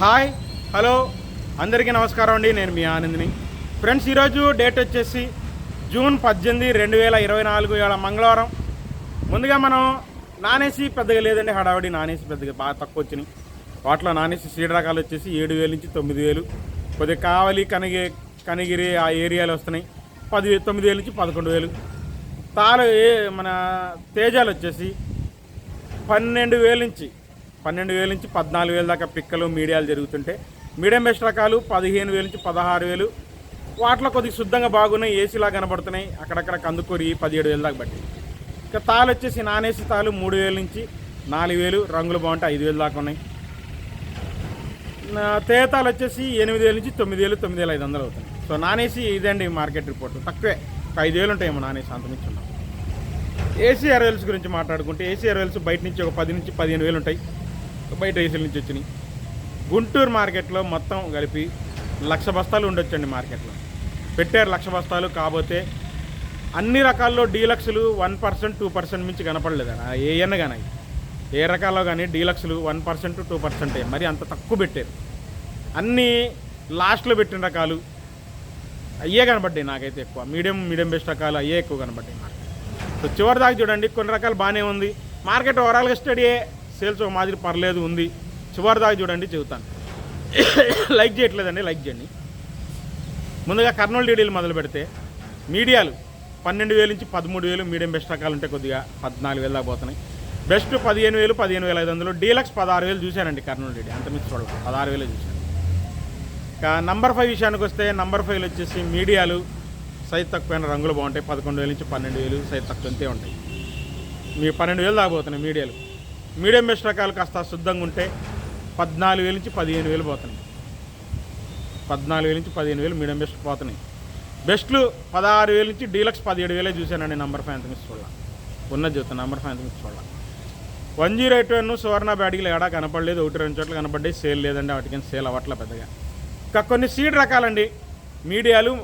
Hi hello. అందరికీ నమస్కారం అండి. నేను మీ ఆనందిని. ఫ్రెండ్స్ ఈరోజు డేట్ వచ్చేసి జూన్ పద్దెనిమిది రెండు వేల ఇరవై నాలుగు ఇవాళ మంగళవారం. ముందుగా మనం నానేసి పెద్దగా లేదండి హడావిడి నానేసి పెద్దగా బాగా తక్కువ వచ్చినాయి. వాటిలో నానేసి సీడ్ రకాలు వచ్చేసి ఏడు వేలు నుంచి తొమ్మిది వేలు. కొద్దిగా కావలి కనిగి కనిగిరి ఆ ఏరియాలు వస్తున్నాయి. పది తొమ్మిది వేలు నుంచి పదకొండు వేలు. తాలు ఏ మన తేజాలు వచ్చేసి పన్నెండు వేల నుంచి పన్నెండు వేల నుంచి పద్నాలుగు వేల దాకా పిక్కలు మీడియాలు జరుగుతుంటే మీడియం బెస్ట్ రకాలు పదిహేను వేల నుంచి పదహారు వేలు. వాటిలో కొద్దిగా శుద్ధంగా బాగున్నాయి ఏసీలా కనబడుతున్నాయి. అక్కడక్కడ కందుకూరి పదిహేడు వేల దాకా బట్టి ఇక తాలు వచ్చేసి నానేసి తాలు మూడు వేల నుంచి నాలుగు వేలు రంగులు బాగుంటాయి ఐదు వేలు దాకా ఉన్నాయి. తేతాలు వచ్చేసి ఎనిమిది వేల నుంచి తొమ్మిది వేలు తొమ్మిది వేల ఐదు వందలు అవుతాయి సో నానేసి ఇదండి మార్కెట్ రిపోర్ట్. తక్కువే. ఒక ఐదు వేలు ఉంటాయేమో నానేసి అంతమించి ఉన్నాం. ఏసీ ఎరవెల్స్ గురించి మాట్లాడుకుంటే ఏసీ ఎరవెల్స్ బయట నుంచి ఒక పది నుంచి పదిహేను వేలు ఉంటాయి. బయట ఏసీల నుంచి వచ్చినాయి. గుంటూరు మార్కెట్లో మొత్తం కలిపి లక్ష బస్తాలు ఉండొచ్చండి మార్కెట్లో. పెట్టారు లక్ష బస్తాలు కాకపోతే అన్ని రకాల్లో డీలక్స్లు వన్ పర్సెంట్ టూ పర్సెంట్ మించి కనపడలేదు? ఏ ఎన్న కానీ ఏ రకాల్లో కానీ డీలక్స్లు వన్ పర్సెంట్ టూ పర్సెంటే. మరి అంత తక్కువ పెట్టారు. అన్నీ లాస్ట్లో పెట్టిన రకాలు అయ్యే కనబడ్డాయి నాకైతే ఎక్కువ. మీడియం మీడియం బెస్ట్ రకాలు అయ్యే ఎక్కువ కనబడ్డాయి నాకు సో చివరి దాకా చూడండి కొన్ని రకాలు బాగానే ఉంది. మార్కెట్ ఓవరాల్గా స్టడీయే సేల్స్ ఒక మాదిరి పర్లేదు ఉంది. చివరి దాకా చూడండి చెబుతాను. లైక్ చేయట్లేదండి లైక్ చేయండి. ముందుగా కర్నూలు డీడీలు మొదలు పెడితే మీడియాలు పన్నెండు వేలు నుంచి పదమూడు వేలు మీడియం బెస్ట్ రకాలు ఉంటే కొద్దిగా పద్నాలుగు వేలు దాకా పోతున్నాయి. బెస్ట్ పదిహేను వేలు పదిహేను వేల ఐదు వందలు డీలక్స్ పదహారు వేలు చూశానండి కర్నూలు డీడీ. అంత మించి చూడాలి పదహారు వేలు చూశాను. ఇక నంబర్ ఫైవ్ విషయానికి వస్తే నంబర్ ఫైవ్ వచ్చేసి మీడియాలు సైజ్ తక్కువైన రంగులు బాగుంటాయి. పదకొండు వేల నుంచి పన్నెండు వేలు సైజ్ తక్కువ అంతే ఉంటాయి. మీ పన్నెండు వేలు దాకపోతున్నాయి మీడియాలు. మీడియం బెస్ట్ రకాలు కాస్త శుద్ధంగా ఉంటే పద్నాలుగు వేల నుంచి పదిహేను వేలు పోతున్నాయి. పద్నాలుగు వేల నుంచి పదిహేను వేలు మీడియం బెస్ట్ పోతున్నాయి. బెస్ట్లు పదహారు వేల నుంచి డీలక్స్ పదిహేడు వేలే చూశానండి నంబర్ ఫైవ్ అంత చూడాల. ఉన్న చూస్తాను నంబర్ ఫైవ్ అంత చూడాల. One zero eight one Suvarna బ్యాడీలు ఎడా కనపడలేదు ఒకటి రెండు చోట్ల కనపడ్డాయి సేల్ లేదండి వాటికి సేల్ అవ్వట్లే పెద్దగా. ఇంకా కొన్ని సీడ్ రకాలండి మీడియాలు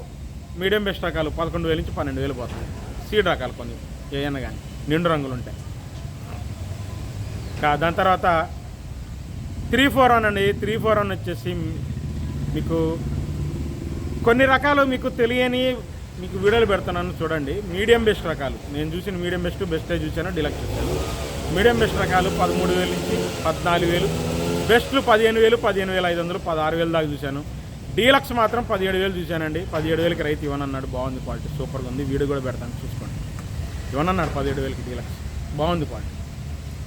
మీడియం బెస్ట్ రకాలు పదకొండు వేల నుంచి పన్నెండు వేలు పోతుంది సీడ్ రకాలు కొన్ని ఏమైనా కానీ నిండు రంగులు ఉంటాయి. దాని తర్వాత త్రీ ఫోర్ వన్ అండి త్రీ ఫోర్ వన్ వచ్చేసి మీకు కొన్ని రకాలు మీకు తెలియని మీకు వీడియోలు పెడుతున్నాను చూడండి. మీడియం బెస్ట్ రకాలు. నేను చూసిన మీడియం బెస్ట్ బెస్టే చూశాను డిలక్స్ చూశాను. మీడియం బెస్ట్ రకాలు పదమూడు వేలు నుంచి పద్నాలుగు వేలు. బెస్ట్లు పదిహేను వేలు పదిహేను వేల ఐదు వందలు పదహారు వేలు దాకా చూశాను. డీలక్స్ మాత్రం పదిహేడు వేలు చూశానండి. పదిహేడు వేలకి రైతు ఇవ్వనన్నాడు బాగుంది క్వాలిటీ సూపర్గా ఉంది. వీడియో కూడా పెడతాను. చూసుకోండి. ఇవ్వనన్నాడు పదిహేడు వేలకి డీలక్స్. బాగుంది క్వాలిటీ.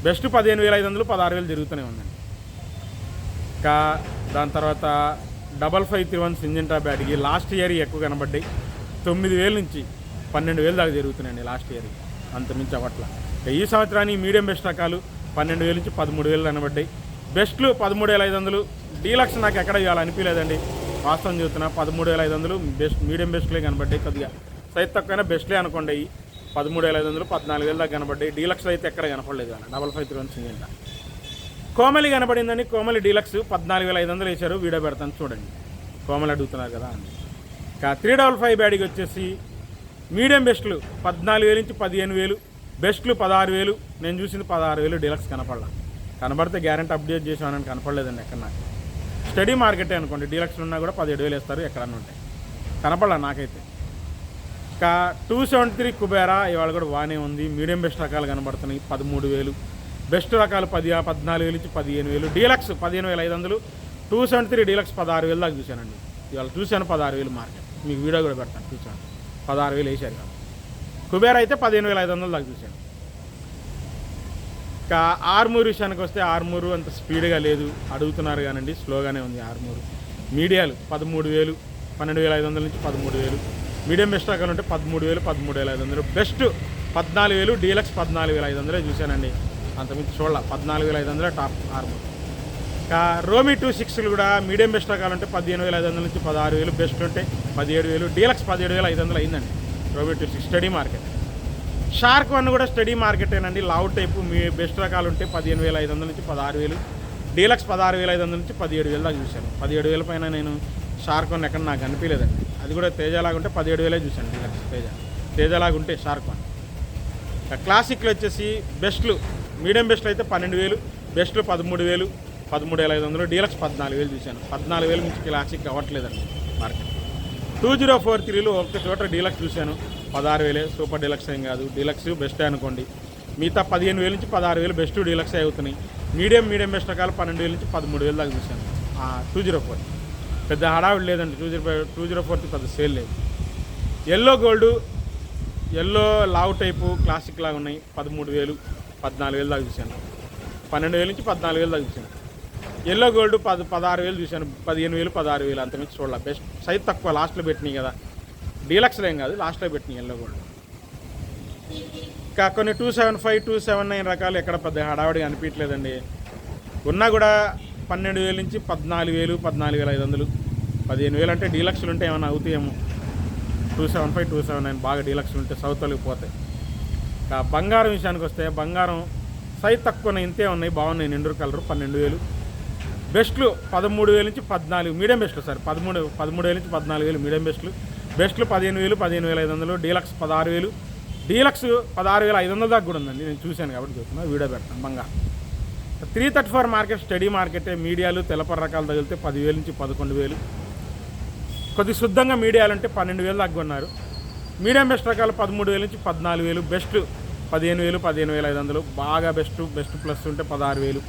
బెస్ట్ పదిహేను వేల ఐదు వందలు పదహారు వేలు జరుగుతూనే ఉందండి. ఇంకా దాని తర్వాత double five three one Syngenta బ్యాట్కి last year ఎక్కువ కనబడ్డాయి. తొమ్మిది వేల నుంచి పన్నెండు వేలు దాకా జరుగుతున్నాయండి లాస్ట్ ఇయర్. అంతమించి అవట్ల ఈ సంవత్సరానికి మీడియం బెస్ట్ రకాలు పన్నెండు వేల నుంచి పదమూడు వేలు కనబడ్డాయి. బెస్ట్లు పదమూడు వేల ఐదు వందలు డీలక్స్ నాకు ఎక్కడ ఇవ్వాలనిపించలేదండి వాస్తవం చూస్తున్నా పదమూడు వేల ఐదు వందలు బెస్ట్ మీడియం బెస్ట్లే కనబడ్డాయి కొద్దిగా. సైజ్ తక్కువైనా బెస్ట్లే అనుకోండి. పదమూడు వేల ఐదు వందలు పద్నాలుగు వేలు దాకా కనబడ్డాయి. డీలక్స్లో అయితే ఎక్కడ కనపడలేదు అన్న. Double five three one single Komali కనబడిందని Komali deluxe పద్నాలుగు వేల ఐదు వందలు వేశారు. వీడియో పెడతాను చూడండి. కోమలి అడుగుతున్నారు కదా అని. ఇంకా త్రీ డబల్ ఫైవ్ బ్యాడీకి వచ్చేసి మీడియం బెస్ట్లు పద్నాలుగు వేలు నుంచి పదిహేను వేలు బెస్ట్లు పదహారు వేలు నేను చూసింది పదహారు వేలు డీలక్స్ కనపడలా. కనబడితే గ్యారెంటీ అప్డేట్ చేసామని కనపడలేదండి ఎక్కడ నాకు. స్టడీ మార్కెటే అనుకోండి డీలక్స్లు ఉన్నా కూడా పదిహేడు వేలు వేస్తారు ఎక్కడన్నా ఉంటాయి కనపడలా నాకైతే. ఇంకా టూ సెవెంటీ త్రీ కుబేరా ఇవాళ కూడా బాగానే ఉంది. మీడియం బెస్ట్ రకాలు కనబడుతున్నాయి. పదమూడు వేలు. బెస్ట్ రకాలు పది పద్నాలుగు వేలు నుంచి పదిహేను వేలు. డీలక్స్ పదిహేను వేల ఐదు వందలు. టూ సెవెంటీ త్రీ డీలక్స్ పదహారు వేలు దాకా చూశానండి. ఇవాళ చూశాను పదహారు వేలు మార్కెట్. మీకు వీడియో కూడా పెడతాను. చూశాను పదహారు వేలు వేసారు కాబట్టి. కుబేరా అయితే పదిహేను వేల ఐదు వందలు దాకా చూశాను. ఇంకా ఆర్మూరు విషయానికి వస్తే ఆర్మూరు అంత స్పీడ్గా లేదు. అడుగుతున్నారు కానండి. స్లోగానే ఉంది ఆర్మూరు. మీడియాలు పదమూడు వేలు పన్నెండు వేల ఐదు వందల నుంచి పదమూడు వేలు. మీడియం బెస్ట్ రకాలు ఉంటే పదమూడు వేలు పదమూడు వేల ఐదు వందలు. బెస్ట్ పద్నాలుగు వేలు డీలక్స్ పద్నాలుగు వేల ఐదు వందలే చూశానండి. అంతకుమించి చూడాల పద్నాలుగు వేల ఐదు వందలే టాప్ ఆర్మర్. ఇంకా రోమి టూ సిక్స్లు కూడా మీడియం బెస్ట్ రకాలు ఉంటే పదిహేను వేల ఐదు వందల నుంచి పదహారు వేలు బెస్ట్ ఉంటే పదిహేడు వేలు డీలక్స్ పదిహేడు వేల ఐదు వందలు అయిందండి. రోమి two six steady market. Shark one కూడా స్టడీ మార్కెటేనండి. లావు టైపు మీ బెస్ట్ రకాలు ఉంటే పదిహేను వేల ఐదు వందల నుంచి పదహారు వేలు డీలక్స్ పదహారు వేల ఐదు వందల నుంచి పదిహేడు వేలు దాకా చూశాను. పదిహేడు వేల పైన నేను షార్క్ వన్ ఎక్కడ నాకు అనిపించలేదండి. అది కూడా తేజలాగా ఉంటే పదిహేడు వేలే చూశాను డీలక్స్ తేజ. తేజలాగా ఉంటే షార్క్ వన్. క్లాసిక్లు వచ్చేసి బెస్ట్లు మీడియం బెస్ట్లు అయితే పన్నెండు వేలు బెస్ట్లు పదమూడు వేలు పదమూడు వేల ఐదు వందలు డీలక్స్ పద్నాలుగు వేలు చూశాను. పద్నాలుగు వేలు నుంచి క్లాసిక్ అవ్వట్లేదండి మార్కెట్. టూ జీరో ఫోర్ త్రీలో ఒక చోట డీలక్స్ చూశాను. పదహారు వేలే సూపర్ డీలక్స్ ఏం కాదు. డీలక్స్ బెస్ట్ అనుకోండి. మిగతా పదిహేను వేల నుంచి పదహారు వేలు బెస్ట్ డీలక్స్ అవుతున్నాయి. మీడియం మీడియం బెస్ట్ రకాలు పన్నెండు వేలు నుంచి పదమూడు వేలు దాకా చూశాను. Two zero four. పెద్ద హడావిడి లేదండి. టూ జీరో టూ జీరో ఫోర్కి పెద్ద సేల్ లేదు. ఎల్లో గోల్డ్ ఎల్లో లావ్ టైపు క్లాసిక్ లాగా ఉన్నాయి. పదమూడు వేలు పద్నాలుగు వేలు దాకా చూశాను. పన్నెండు వేలు నుంచి పద్నాలుగు వేలు దాకా చూశాను. ఎల్లో గోల్డ్ పద పదహారు వేలు చూశాను. పదిహేను వేలు పదహారు వేలు అంతమించి చూడాలి. బెస్ట్ సైజ్ తక్కువ. లాస్ట్లో పెట్టినాయి కదా. డీలక్స్లో ఏం కాదు. లాస్ట్లో పెట్టినాయి ఎల్లో గోల్డ్. ఇంకా కొన్ని two seven five two seven nine రకాలు ఎక్కడ పెద్ద హడావిడి అనిపించలేదండి ఉన్నా కూడా పన్నెండు వేలు నుంచి పద్నాలుగు వేలు పద్నాలుగు వేల ఐదు వందలు. పదిహేను వేలు అంటే డీలక్స్లు ఉంటే ఏమైనా అవుతాయేమో. Two seven five two seven nine బాగా డీలక్స్లు ఉంటే సౌత్ వాళ్ళకి పోతాయి. బంగారం విషయానికి వస్తే బంగారం సైజ్ తక్కువ ఇంతే ఉన్నాయి బాగున్నాయి నిండు కలరు పన్నెండు వేలు. బెస్ట్లు పదమూడు వేలు నుంచి పద్నాలుగు మీడియం బెస్ట్లు సార్ పదమూడు పదమూడు వేలు నుంచి పద్నాలుగు వేలు మీడియం బెస్ట్లు. బెస్ట్లు పదిహేను వేలు పదిహేను వేల ఐదు వందలు డీలక్స్ పదహారు వేలు. డీలక్స్ పదహారు వేల ఐదు వందల దాకా కూడా ఉందండి నేను చూశాను కాబట్టి చెప్తున్నా వీడియో పెడతాను బంగారం. Three thirty four market steady మార్కెటే మీడియాలు తెలపర రకాలు తగిలితే పదివేలు నుంచి పదకొండు వేలు. కొద్ది శుద్ధంగా మీడియాలు అంటే పన్నెండు వేలు తగ్గున్నారు మీడియం బెస్ట్ రకాలు పదమూడు వేలు నుంచి పద్నాలుగు వేలు బెస్ట్ పదిహేను వేలు పదిహేను వేల ఐదు వందలు. బాగా బెస్ట్ బెస్ట్ ప్లస్ ఉంటే పదహారు వేలు.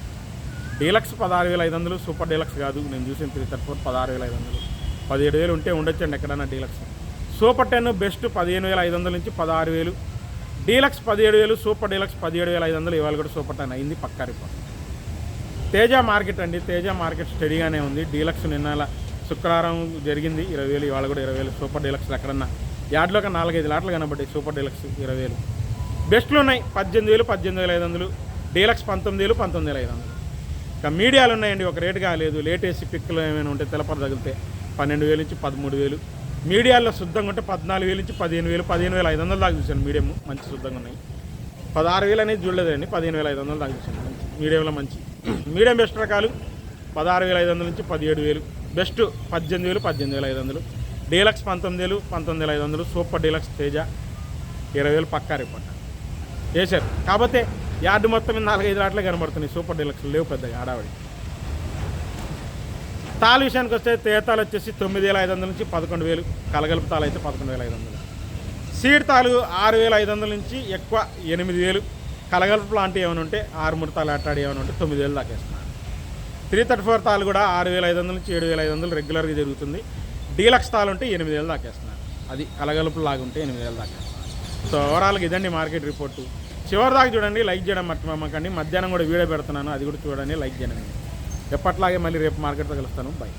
డీలక్స్ పదహారు వేల ఐదు వందలు సూపర్ డీలక్స్ కాదు. నేను చూసిన త్రీ థర్టీ ఫోర్ పదహారు వేల ఐదు వందలు. పదిహేడు వేలు ఉంటే ఉండొచ్చండి ఎక్కడైనా డీలక్స్. సూపర్ టెన్ బెస్ట్ పదిహేను వేల ఐదు వందల నుంచి పదహారు వేలు. డీలక్స్ పదిహేడు వేలు సూపర్ డీలక్స్ పదిహేడు వేల ఐదు వందలు. ఇవాళ కూడా సూపర్ టెన్ అయింది పక్కా రిపోర్ట్. తేజ మార్కెట్ అండి. తేజ మార్కెట్ స్టడీగానే ఉంది. డీలక్స్ నిన్న శుక్రవారం జరిగింది. ఇరవై వేలు ఇవాళ కూడా ఇరవై వేలు. సూపర్ డీలక్స్ ఎక్కడన్నా? యాడ్లో ఒక నాలుగైదు లాట్లు కనబడ్డాయి. సూపర్ డీలక్స్ ఇరవై వేలు. బెస్ట్లు ఉన్నాయి. పద్దెనిమిది వేలు పద్దెనిమిది వేల ఐదు వందలు. డీలక్స్ పంతొమ్మిది వేలు పంతొమ్మిది వేల ఐదు వందలు. ఇంకా మీడియాలు ఉన్నాయండి. ఒక రేటు కాలేదు. లేటేసి పిక్కులు ఏమైనా ఉంటే తెలపర తగిలితే పన్నెండు వేలు నుంచి పదమూడు వేలు. మీడియాలో శుద్ధంగా ఉంటే పద్నాలుగు వేలు నుంచి పదిహేను వేలు పదిహేను వేల ఐదు వందలు దాకా చూశాను మీడియం మంచి శుద్ధంగా ఉన్నాయి. పదహారు వేలు అనేది చూడలేదండి. పదిహేను వేల ఐదు వందలు దాకా చూశాను. మంచి. మీడియంలో మంచి. మీడియం బెస్ట్ రకాలు పదహారు వేల ఐదు వందల నుంచి పదిహేడు వేలు. బెస్ట్ పద్దెనిమిది వేలు పద్దెనిమిది వేల ఐదు వందలు. డీలక్స్ పంతొమ్మిది వేలు పంతొమ్మిది వేల ఐదు వందలు. సూపర్ డీలక్స్ తేజ ఇరవై వేలు పక్కా రిపోర్ట్. చేశారు. కాకపోతే యార్డు మొత్తం నాలుగైదు రాట్లే కనబడుతున్నాయి. సూపర్ డీలక్స్ లేవు పెద్దగా ఆడావిడి. తాళ విషయానికి వస్తే తేతాలు వచ్చేసి తొమ్మిది వేల ఐదు వందల నుంచి పదకొండు వేలు. కలగలుపు తాలు అయితే పదకొండు వేల ఐదు వందలు. సీడ్ తాలు ఆరు వేల ఐదు వందల నుంచి ఎక్కువ ఎనిమిది వేలు. కలగలుపు లాంటివి ఏమైనా ఉంటే ఆరు మూడు తాలు ఏమైనా ఉంటే తొమ్మిది వేలు దాకేస్తున్నాను త్రీ థర్టీ ఫోర్ తాలు కూడా ఆరు వేల ఐదు వందల నుంచి ఏడు వేల ఐదు వందలు రెగ్యులర్గా జరుగుతుంది. డీలక్స్ తాలు ఉంటే ఎనిమిది వేలు దాకేస్తున్నాను అది కలగలుపు లాగుంటే ఉంటే ఎనిమిది వేలు దాకేస్తున్నాను సో ఓవరాల్గా ఇదండి మార్కెట్ రిపోర్టు. చివరి దాకా చూడండి లైక్ చేయడం మర్చిపోమ్మకండి మధ్యాహ్నం కూడా వీడియో పెడుతున్నాను అది కూడా చూడండి లైక్ చేయండి. ఎప్పట్లాగే మళ్ళీ రేపు మార్కెట్తో కలుస్తాను. బై.